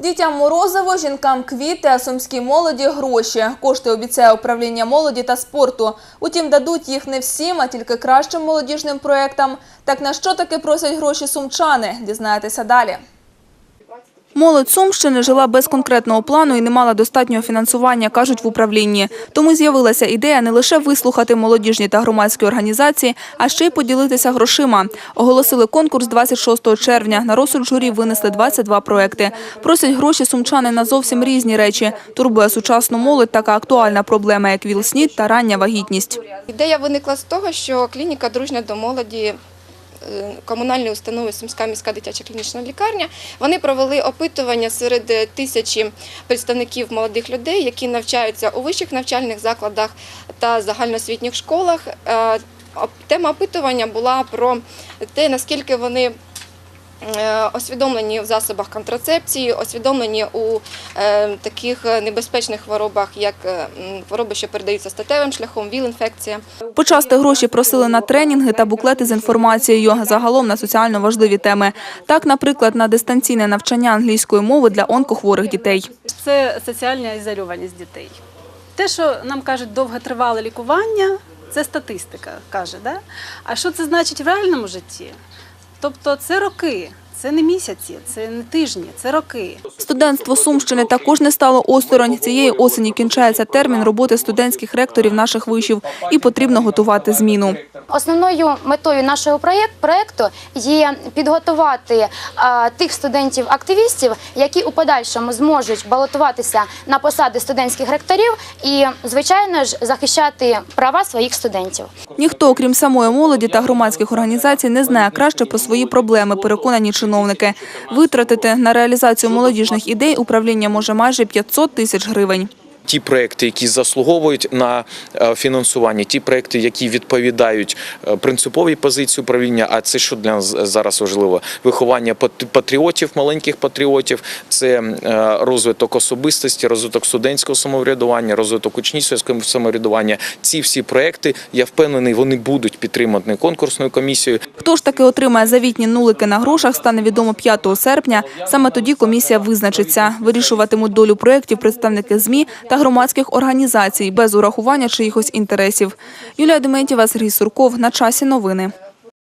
Дітям морозиво, жінкам квіти, а сумській молоді гроші. Кошти обіцяє управління молоді та спорту. Утім, дадуть їх не всім, а тільки кращим молодіжним проєктам. Так на що таки просять гроші сумчани? Дізнаєтеся далі. Молодь Сумщини жила без конкретного плану і не мала достатнього фінансування, кажуть в управлінні. Тому з'явилася ідея не лише вислухати молодіжні та громадські організації, а ще й поділитися грошима. Оголосили конкурс 26 червня. На розсуд журі винесли 22 проекти. Просять гроші сумчани на зовсім різні речі. Турбує сучасну молодь така актуальна проблема, як ВІЛ-СНІД та рання вагітність. Ідея виникла з того, що клініка дружня до молоді. Е, Комунальної установи Сумська міська дитяча клінічна лікарня вони провели опитування серед е, тисячі представників молодих людей, які навчаються у вищих навчальних закладах та загальноосвітніх школах. Е, Тема опитування була про те, наскільки вони освідомлені в засобах контрацепції, освідомлені у е, таких небезпечних хворобах, як е, хвороби, що передаються статевим шляхом, ВІЛ-інфекція. Почасти гроші просили на тренінги та буклети з інформацією, загалом на соціально важливі теми. Так, наприклад, на дистанційне навчання англійської мови для онкохворих дітей. Це соціальна ізольованість дітей. Те, що нам кажуть довготривале лікування, це статистика каже. Да? А що це значить в реальному житті? Тобто це роки, це не місяці, це не тижні, це роки. Студентство Сумщини також не стало осторонь. Цієї осені кінчається термін роботи студентських ректорів наших вишів і потрібно готувати зміну. Основною метою нашого проєк- проєкту є підготувати тих студентів-активістів, які у подальшому зможуть балотуватися на посади студентських ректорів і, звичайно ж, захищати права своїх студентів. Ніхто, окрім самої молоді та громадських організацій, не знає краще про свої проблеми, переконані чиновники. Витратити на реалізацію молодіжних ідей управління може майже 500 тисяч гривень. Ті проекти, які заслуговують на е, фінансування, ті проекти, які відповідають е, принциповій позиції управління. А це що для нас зараз важливо? Виховання пат- патріотів, маленьких патріотів, це е, розвиток особистості, розвиток студентського самоврядування, розвиток учнівського самоврядування. Ці всі проекти, я впевнений, вони будуть підтримані конкурсною комісією. Хто ж таки отримає завітні нулики на грошах, стане відомо 5 серпня. Саме тоді комісія визначиться. Вирішуватимуть долю проєктів представники ЗМІ та громадських організацій без урахування чиїхось інтересів. Юлія Дементєва, Сергій Сурков. На часі новини.